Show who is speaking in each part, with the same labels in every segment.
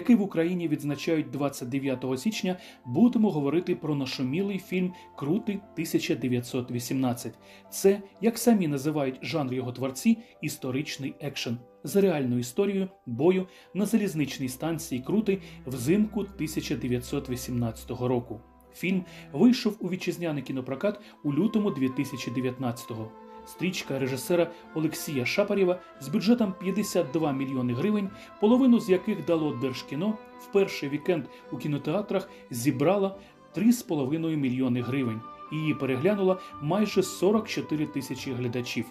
Speaker 1: який в Україні відзначають 29 січня, будемо говорити про нашумілий фільм Крути 1918. Це, як самі називають жанр його творці, історичний екшен за реальною історією бою на залізничній станції Крути взимку 1918 року. Фільм вийшов у вітчизняний кінопрокат у лютому 2019-го. Стрічка режисера Олексія Шапарєва з бюджетом 52 мільйони гривень, половину з яких дало Держкіно, в перший вікенд у кінотеатрах зібрала 3,5 мільйони гривень. Її переглянуло майже 44 тисячі глядачів.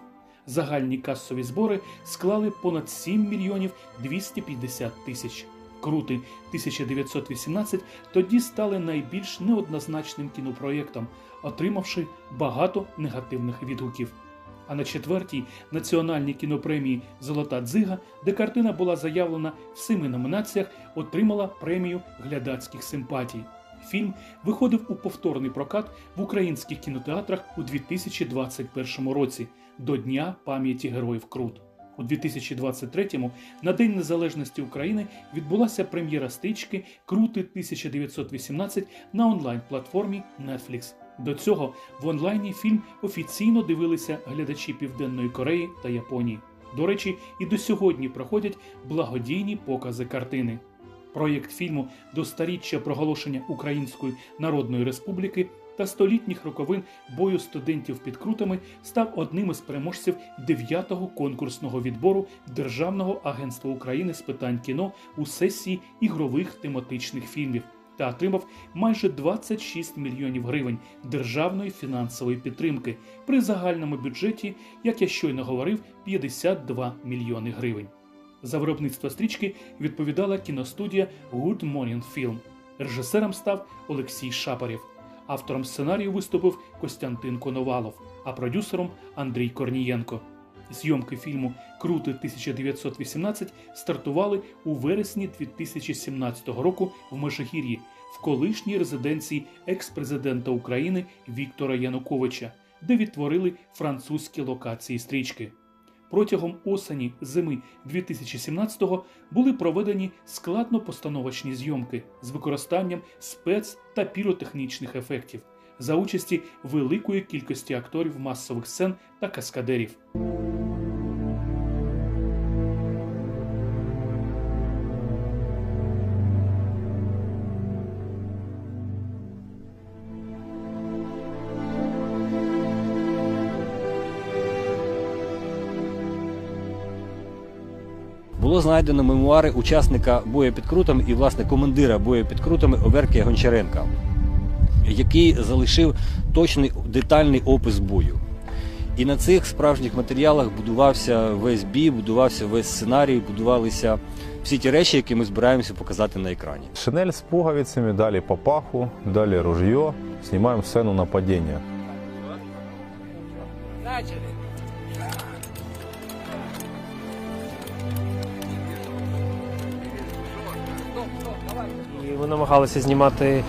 Speaker 1: Загальні касові збори склали понад 7 мільйонів 250 тисяч. Крути 1918 тоді стали найбільш неоднозначним кінопроєктом, отримавши багато негативних відгуків. А на четвертій національній кінопремії Золота дзига, де картина була заявлена в семи номінаціях, отримала премію глядацьких симпатій. Фільм виходив у повторний прокат в українських кінотеатрах у 2021 році до Дня пам'яті героїв Крут. У 2023-му на День Незалежності України відбулася прем'єра стрічки Крути 1918 на онлайн-платформі Netflix. До цього в онлайні фільм офіційно дивилися глядачі Південної Кореї та Японії. До речі, і до сьогодні проходять благодійні покази картини. Проєкт фільму до старіччя проголошення Української Народної Республіки та столітніх роковин бою студентів під крутами став одним із переможців 9-го конкурсного відбору Державного агентства України з питань кіно у сесії ігрових тематичних фільмів та отримав майже 26 мільйонів гривень державної фінансової підтримки при загальному бюджеті, як я щойно говорив, 52 мільйони гривень. За виробництво стрічки відповідала кіностудія Good Morning Film. Режисером став Олексій Шапарєв. Автором сценарію виступив Костянтин Коновалов, а продюсером Андрій Корнієнко. Зйомки фільму Крути 1918 стартували у вересні 2017 року в Межигір'ї в колишній резиденції екс-президента України Віктора Януковича, де відтворили французькі локації стрічки. Протягом осені зими 2017-го були проведені складно-постановочні зйомки з використанням спец та піротехнічних ефектів за участі великої кількості акторів масових сцен та каскадерів.
Speaker 2: Було знайдено мемуари учасника бою під крутами і власне командира бою під крутами Оверки Гончаренка, який залишив точний детальний опис бою. І на цих справжніх матеріалах будувався весь бій, будувався весь сценарій, будувалися всі ті речі, які ми збираємося показати на екрані.
Speaker 3: Шинель с пуговицами, дали папаху, дали ружье, снимаем сцену нападения.
Speaker 4: І ми намагалися знімати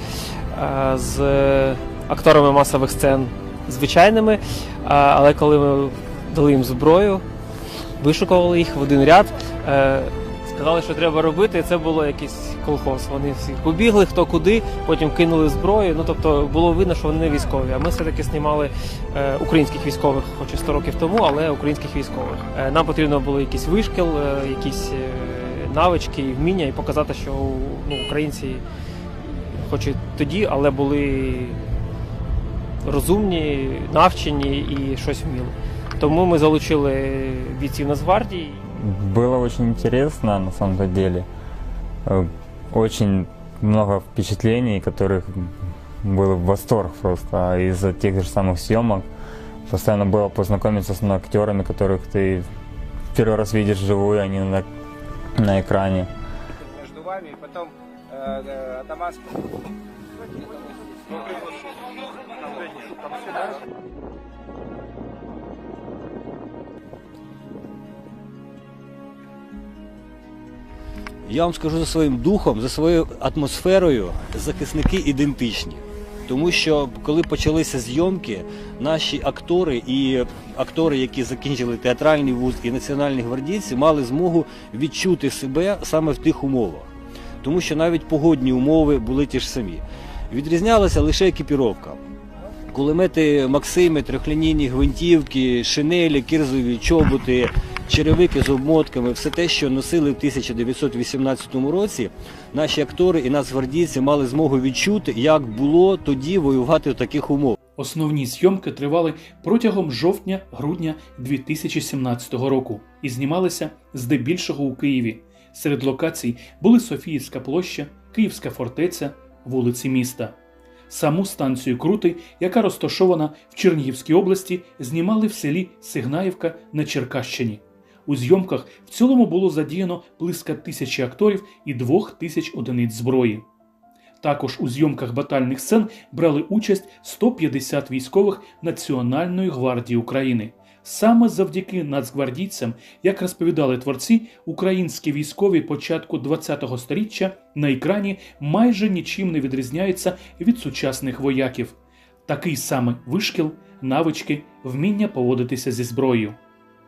Speaker 4: з акторами масових сцен звичайними, але коли ми дали їм зброю, вишукували їх в один ряд, е, сказали, що треба робити, це було якийсь колхоз. Вони всі побігли хто куди, потім кинули зброю. Ну тобто було видно, що вони не військові. А ми все-таки знімали е, українських військових, хоч і 100 років тому, але українських військових. Е, нам потрібно було якийсь вишкіл, е, якісь е, навички вміння, і показати, що ну, українці, хоч і тоді, але були розумні, навчені і щось вміли. Тому ми залучили бійців Нацгвардії.
Speaker 5: Было очень интересно, на самом-то деле. Э, Очень много впечатлений, которых был восторг просто из-за тех же самых съемок. Постоянно было познакомиться с актерами, которых ты первый раз видишь вживую, а не на, на экране.
Speaker 6: между вами, и потом э, э, Дамаск.
Speaker 2: Я вам скажу за своїм духом, за своєю атмосферою, захисники ідентичні. Тому що коли почалися зйомки, наші актори і актори, які закінчили театральний вуз і національні гвардійці, мали змогу відчути себе саме в тих умовах. Тому що навіть погодні умови були ті ж самі. Відрізнялася лише екіпіровка. Кулемети Максими, трьохлінійні гвинтівки, шинелі, кірзові чоботи, черевики з обмотками, все те, що носили в 1918 році, наші актори і нацгвардійці мали змогу відчути, як було тоді воювати в таких умовах.
Speaker 1: Основні зйомки тривали протягом жовтня-грудня 2017 року і знімалися здебільшого у Києві. Серед локацій були Софіївська площа, Київська фортеця, вулиці міста. Саму станцію Крути, яка розташована в Чернігівській області, знімали в селі Сигнаївка на Черкащині. У зйомках в цілому було задіяно близько тисячі акторів і двох тисяч одиниць зброї. Також у зйомках батальних сцен брали участь 150 військових Національної гвардії України. Саме завдяки нацгвардійцям, як розповідали творці, українські військові початку ХХ століття на екрані майже нічим не відрізняються від сучасних вояків. Такий самий вишкіл, навички, вміння поводитися зі зброєю.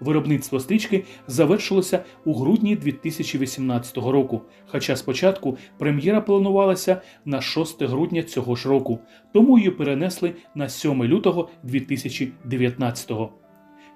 Speaker 1: Виробництво стрічки завершилося у грудні 2018 року, хоча спочатку прем'єра планувалася на 6 грудня цього ж року, тому її перенесли на 7 лютого 2019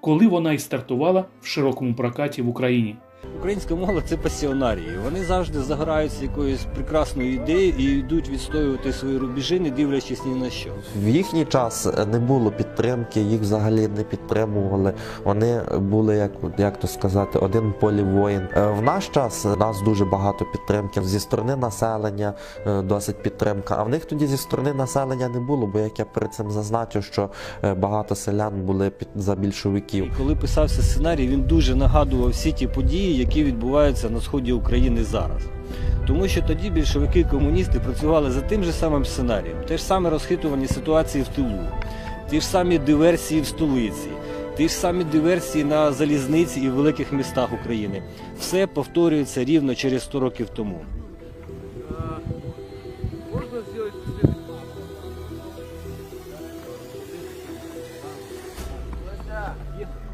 Speaker 1: коли вона і стартувала в широкому прокаті в Україні.
Speaker 2: Українська молодь це пасіонарії. Вони завжди загораються якоюсь прекрасною ідеєю і йдуть відстоювати свої рубежі, не дивлячись ні на що.
Speaker 7: В їхній час не було підтримки, їх взагалі не підтримували. Вони були, як, як то сказати, один полі воїн. Е, В наш час нас дуже багато підтримки зі сторони населення, е, досить підтримка. А в них тоді зі сторони населення не було, бо як я перед цим зазначив, що е, багато селян були під за більшовиків.
Speaker 2: І коли писався сценарій, він дуже нагадував всі ті події, які відбуваються на сході України зараз. Тому що тоді більшовики і комуністи працювали за тим же самим сценарієм, те ж саме розхитування ситуації в тилу, ті ж самі диверсії в столиці, ті ж самі диверсії на залізниці і в великих містах України. Все повторюється рівно через 100 років тому.
Speaker 4: В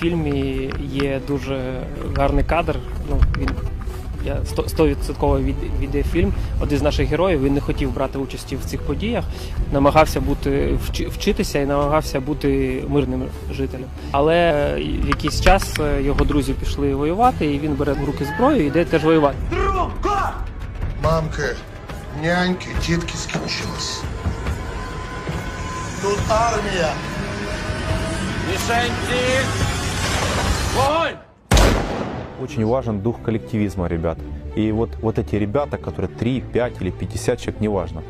Speaker 4: фільмі є дуже гарний кадр. Ну, він я сто- стовідсотково від, відеофільм. Один з наших героїв він не хотів брати участі в цих подіях, намагався бути вчитися і намагався бути мирним жителем. Але в якийсь час е, його друзі пішли воювати, і він бере в руки зброю і йде теж воювати.
Speaker 8: Мамка, няньки, тітки скінчились. Тут армія.
Speaker 3: Очень важен дух коллективизма, ребят. И вот, вот эти ребята, которые 3, 5 или 50 человек, неважно.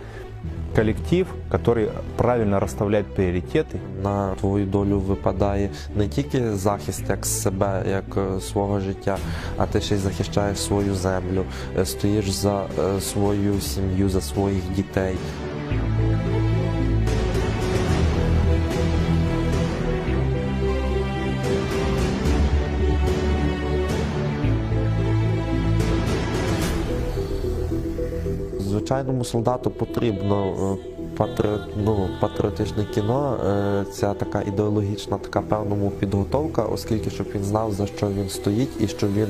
Speaker 3: Коллектив, который правильно расставляет приоритеты,
Speaker 7: На твою долю випадає не тільки захист як себе, як е, свого життя, а ти ще й захищаєш свою землю, е, стоїш за е, свою сім'ю, за своїх дітей. Звичайному солдату потрібно е, патри- ну, патріотичне кіно, е, ця така ідеологічна, така певному підготовка, оскільки щоб він знав, за що він стоїть, і що він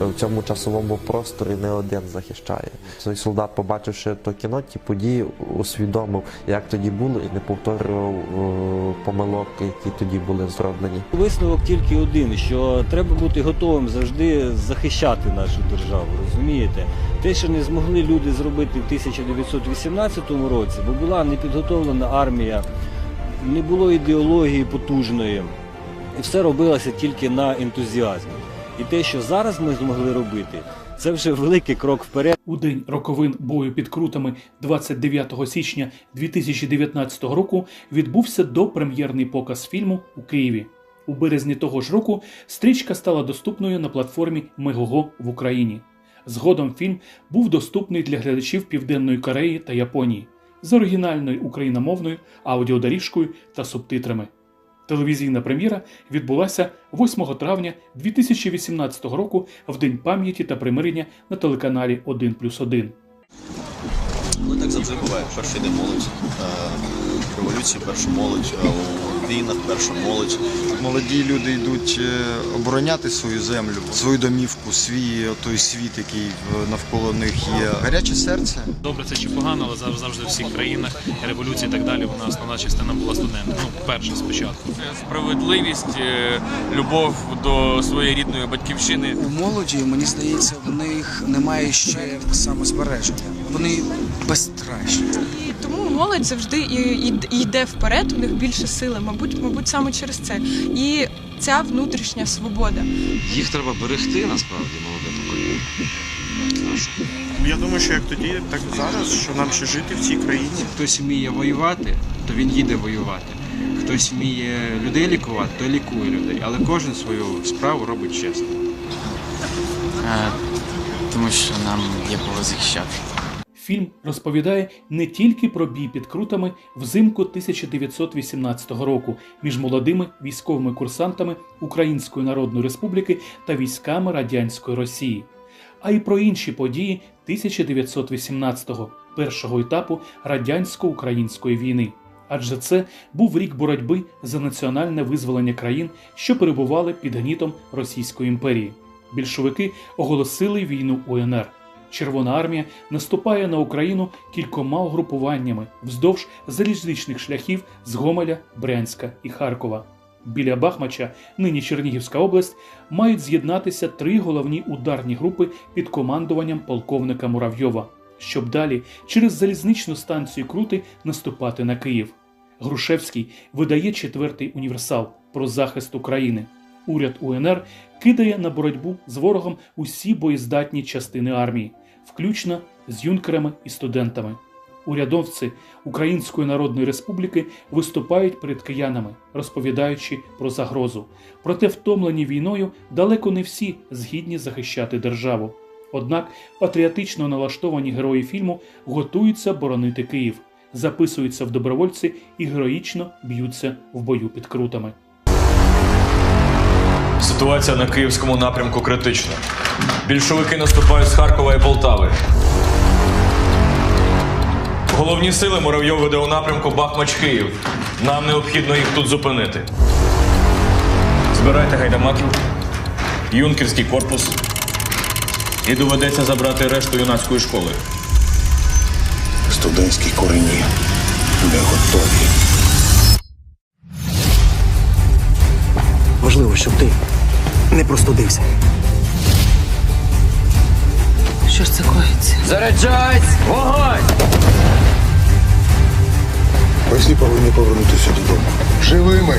Speaker 7: е, в цьому часовому просторі не один захищає. Цей солдат, побачивши то кіно, ті події усвідомив, як тоді було, і не повторював помилок, які тоді були зроблені.
Speaker 2: Висновок тільки один, що треба бути готовим завжди захищати нашу державу, розумієте? Те, що не змогли люди зробити в 1918 році, бо була непідготовлена армія, не було ідеології потужної, і все робилося тільки на ентузіазмі. І те, що зараз ми змогли робити, це вже великий крок вперед.
Speaker 1: У день роковин бою під крутами 29 січня 2019 року відбувся допрем'єрний показ фільму у Києві. У березні того ж року стрічка стала доступною на платформі Мегого в Україні. Згодом фільм був доступний для глядачів Південної Кореї та Японії з оригінальною україномовною аудіодоріжкою та субтитрами. Телевізійна прем'єра відбулася 8 травня 2018 року в День пам'яті та примирення на телеканалі 1+,1.
Speaker 9: Ну так завжди буває. Перший день молодь. е, Революції, першу молодь е, війнах, перша молодь.
Speaker 10: Молоді люди йдуть е, обороняти свою землю, свою домівку, свій той світ, який в- навколо них є. Гаряче серце.
Speaker 11: Добре, це чи погано, але зав- завжди в всіх країнах революції і так далі. Вона основна частина була студентом. Ну, перша спочатку.
Speaker 12: справедливість, е, любов до своєї рідної батьківщини.
Speaker 13: У молоді, мені здається, в них немає ще самозбереження. Вони безстрашні.
Speaker 14: І тому молодь завжди і, і, і йде вперед, у них більше сили, мабуть, мабуть, саме через це. І ця внутрішня свобода.
Speaker 15: Їх треба берегти насправді молоде покоління.
Speaker 16: Я думаю, що як тоді, так і зараз, що нам ще жити в цій країні.
Speaker 17: Хтось вміє воювати, то він їде воювати. Хтось вміє людей лікувати, то лікує людей. Але кожен свою справу робить чесно.
Speaker 18: Тому що нам є кого захищати.
Speaker 1: Фільм розповідає не тільки про бій під крутами взимку 1918 року між молодими військовими курсантами Української Народної Республіки та військами радянської Росії, а й про інші події 1918-го, першого етапу радянсько-української війни. Адже це був рік боротьби за національне визволення країн, що перебували під гнітом Російської імперії. Більшовики оголосили війну УНР. Червона армія наступає на Україну кількома угрупуваннями вздовж залізничних шляхів з Гомеля, Брянська і Харкова. Біля Бахмача, нині Чернігівська область, мають з'єднатися три головні ударні групи під командуванням полковника Муравйова, щоб далі через залізничну станцію Крути наступати на Київ. Грушевський видає четвертий універсал про захист України. Уряд УНР кидає на боротьбу з ворогом усі боєздатні частини армії, включно з юнкерами і студентами. Урядовці Української Народної Республіки виступають перед киянами, розповідаючи про загрозу. Проте втомлені війною далеко не всі згідні захищати державу. Однак патріотично налаштовані герої фільму готуються боронити Київ, записуються в добровольці і героїчно б'ються в бою під крутами.
Speaker 19: Ситуація на київському напрямку критична. Більшовики наступають з Харкова і Полтави. Головні сили Муравйов веде у напрямку Бахмач-Київ. Нам необхідно їх тут зупинити. Збирайте гайдамаків, юнкерський корпус. І доведеться забрати решту юнацької школи.
Speaker 8: Студентські корені не готові.
Speaker 13: Важливо, щоб ти не простудився.
Speaker 18: Що ж це коїться? Заряджать! Вогонь!
Speaker 8: Ви всі повинні повернутися додому. Живими.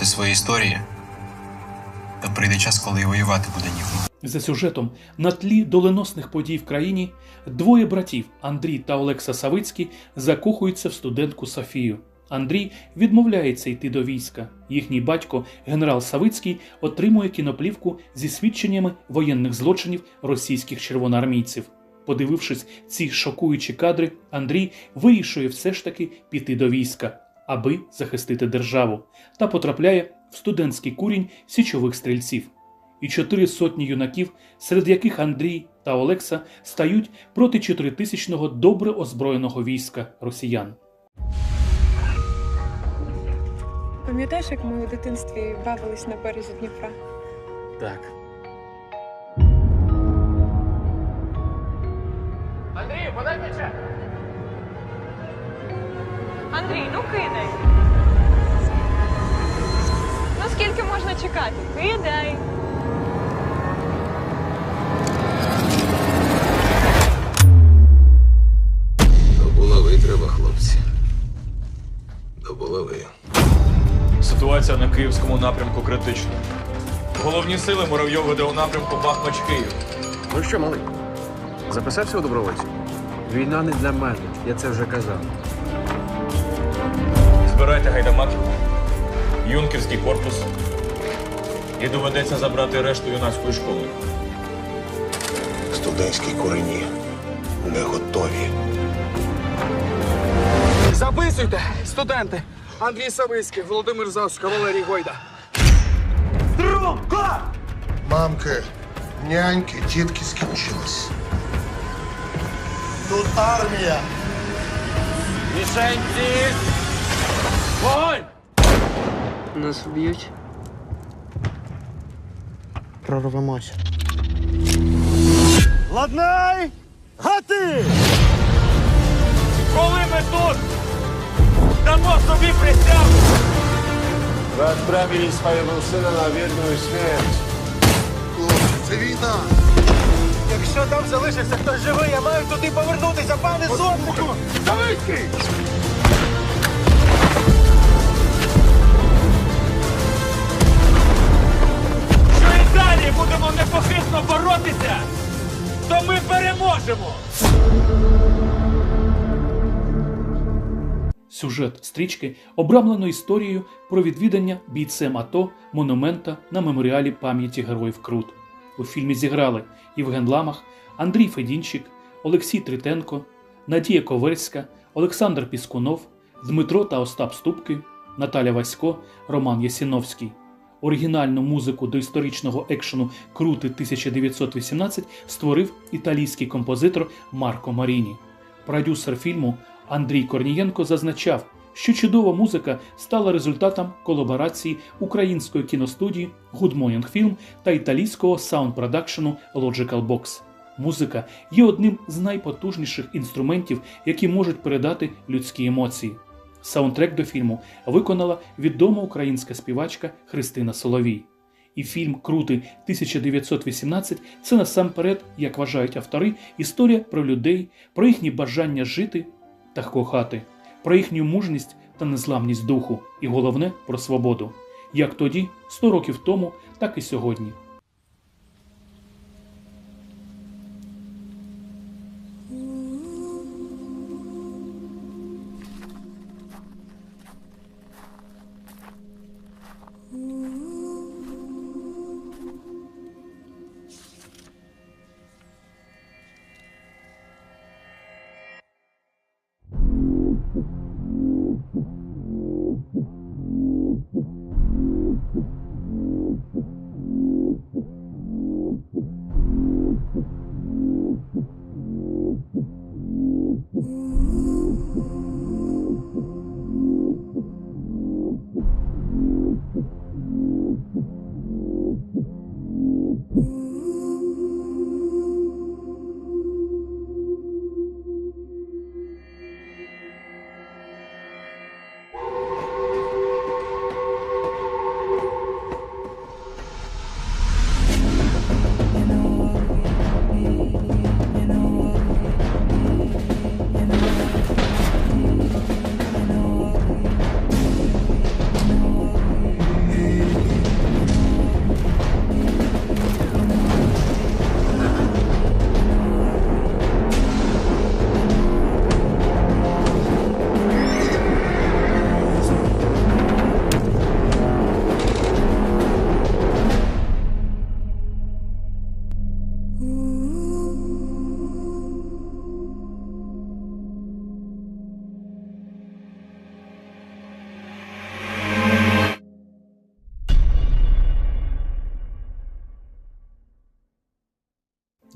Speaker 15: Не свої історії, то прийде час, коли і воювати буде нікому.
Speaker 1: За сюжетом на тлі доленосних подій в країні двоє братів Андрій та Олекса Савицькі закохуються в студентку Софію. Андрій відмовляється йти до війська. Їхній батько, генерал Савицький, отримує кіноплівку зі свідченнями воєнних злочинів російських червоноармійців. Подивившись ці шокуючі кадри, Андрій вирішує все ж таки піти до війська, аби захистити державу, та потрапляє в студентський курінь січових стрільців і чотири сотні юнаків, серед яких Андрій та Олекса стають проти чотиритисячного добре озброєного війська росіян.
Speaker 14: Пам'ятаєш, як ми у дитинстві бавились на березі Дніпра?
Speaker 18: Так.
Speaker 14: Андрій, подай м'яча! Андрій, ну кидай! Скільки можна чекати? Кидай!
Speaker 15: До булави треба, хлопці. До булави.
Speaker 19: Ситуація Ситуація на київському напрямку критична. Головні сили Муравйов веде у напрямку Бахмач-Київ.
Speaker 9: Ну що, малий, записався у добровольці? Війна не для мене, я це вже казав.
Speaker 19: Збирайте гайдамаків, юнкерський корпус. І доведеться забрати решту юнацької школи.
Speaker 8: Студентські курені не готові.
Speaker 6: Записуйте, студенти. Андрій Савицький, Володимир Завська, Валерій Гойда. Струнко!
Speaker 8: Мамки, няньки, тітки скінчились. Тут армія.
Speaker 6: Мішенці! Вогонь!
Speaker 4: Нас вб'ють.
Speaker 16: Прорвемося.
Speaker 6: Ладнай! Гати! Коли ми тут дамо собі присягу!
Speaker 8: Ви відправили свого сина на вірну смерть. Це війна.
Speaker 6: Якщо там залишився хтось живий, я маю туди повернутися, пане сотнику! Савицький! І будемо непохитно боротися, то ми переможемо!
Speaker 1: Сюжет стрічки обрамлено історією про відвідання бійцем АТО монумента на меморіалі пам'яті героїв Крут. У фільмі зіграли Євген Ламах, Андрій Федінчик, Олексій Тритенко, Надія Ковельська, Олександр Піскунов, Дмитро та Остап Ступки, Наталя Васько, Роман Ясіновський. Оригінальну музику до історичного екшену Крути 1918 створив італійський композитор Марко Маріні. Продюсер фільму Андрій Корнієнко зазначав, що чудова музика стала результатом колаборації української кіностудії Good Morning Film та італійського саунд-продакшену Logical Box. Музика є одним з найпотужніших інструментів, які можуть передати людські емоції. Саундтрек до фільму виконала відома українська співачка Христина Соловій. І фільм Крути 1918 це насамперед, як вважають автори, історія про людей, про їхнє бажання жити та кохати, про їхню мужність та незламність духу, і головне про свободу, як тоді, 100 років тому, так і сьогодні.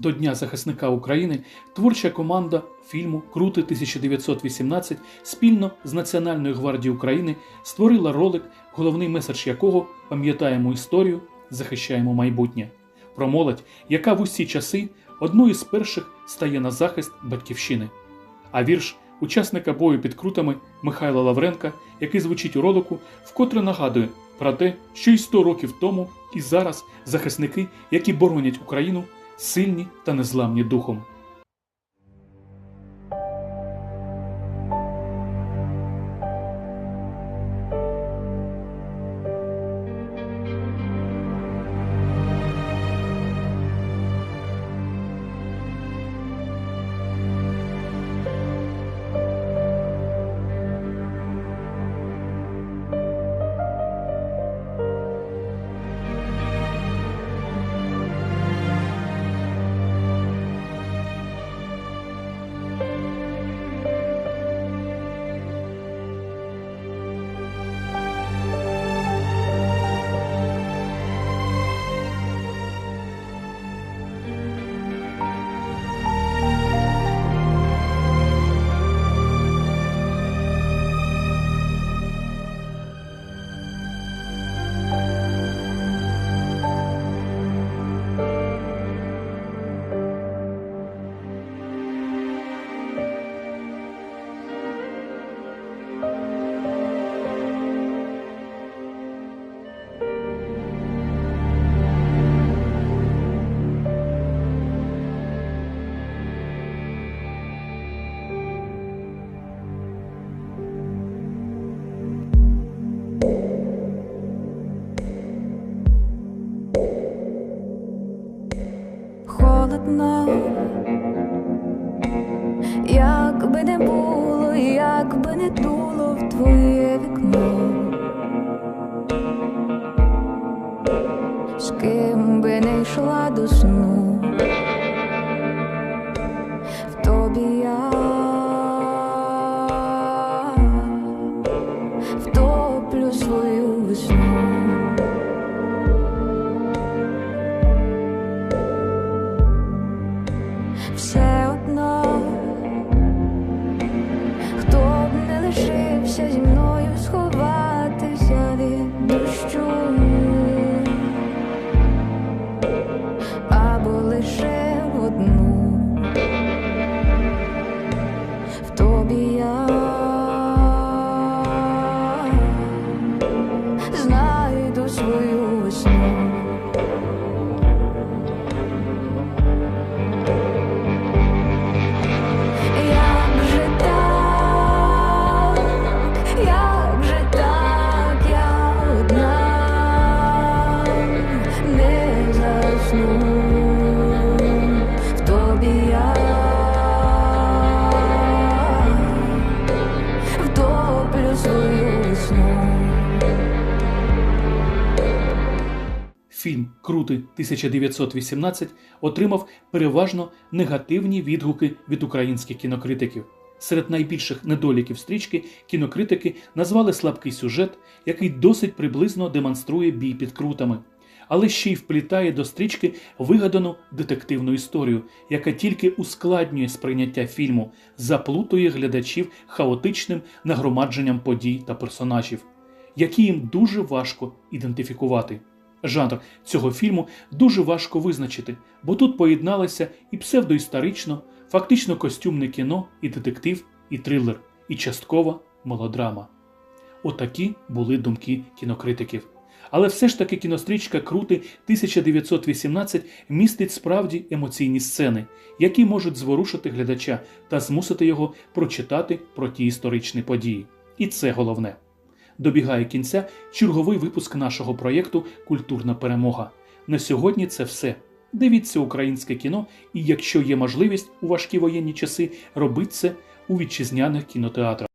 Speaker 1: До Дня захисника України творча команда фільму Крути 1918 спільно з Національною гвардією України створила ролик, головний меседж якого пам'ятаємо історію, захищаємо майбутнє. Про молодь, яка в усі часи одною з перших стає на захист батьківщини. А вірш учасника бою під крутами Михайла Лавренка, який звучить у ролику, вкотре нагадує про те, що й 100 років тому, і зараз захисники, які боронять Україну, сильні та незламні духом.
Speaker 20: Все
Speaker 1: Крути 1918 отримав переважно негативні відгуки від українських кінокритиків. Серед найбільших недоліків стрічки кінокритики назвали слабкий сюжет, який досить приблизно демонструє бій під крутами, але ще й вплітає до стрічки вигадану детективну історію, яка тільки ускладнює сприйняття фільму, заплутує глядачів хаотичним нагромадженням подій та персонажів, які їм дуже важко ідентифікувати. Жанр цього фільму дуже важко визначити, бо тут поєдналися і псевдоісторично, фактично костюмне кіно, і детектив, і трилер, і часткова мелодрама. Отакі були думки кінокритиків. Але все ж таки кінострічка Крути 1918 містить справді емоційні сцени, які можуть зворушити глядача та змусити його прочитати про ті історичні події. І це головне. Добігає кінця черговий випуск нашого проєкту Культурна перемога. На сьогодні це все. Дивіться українське кіно, і якщо є можливість у важкі воєнні часи, робіть це у вітчизняних кінотеатрах.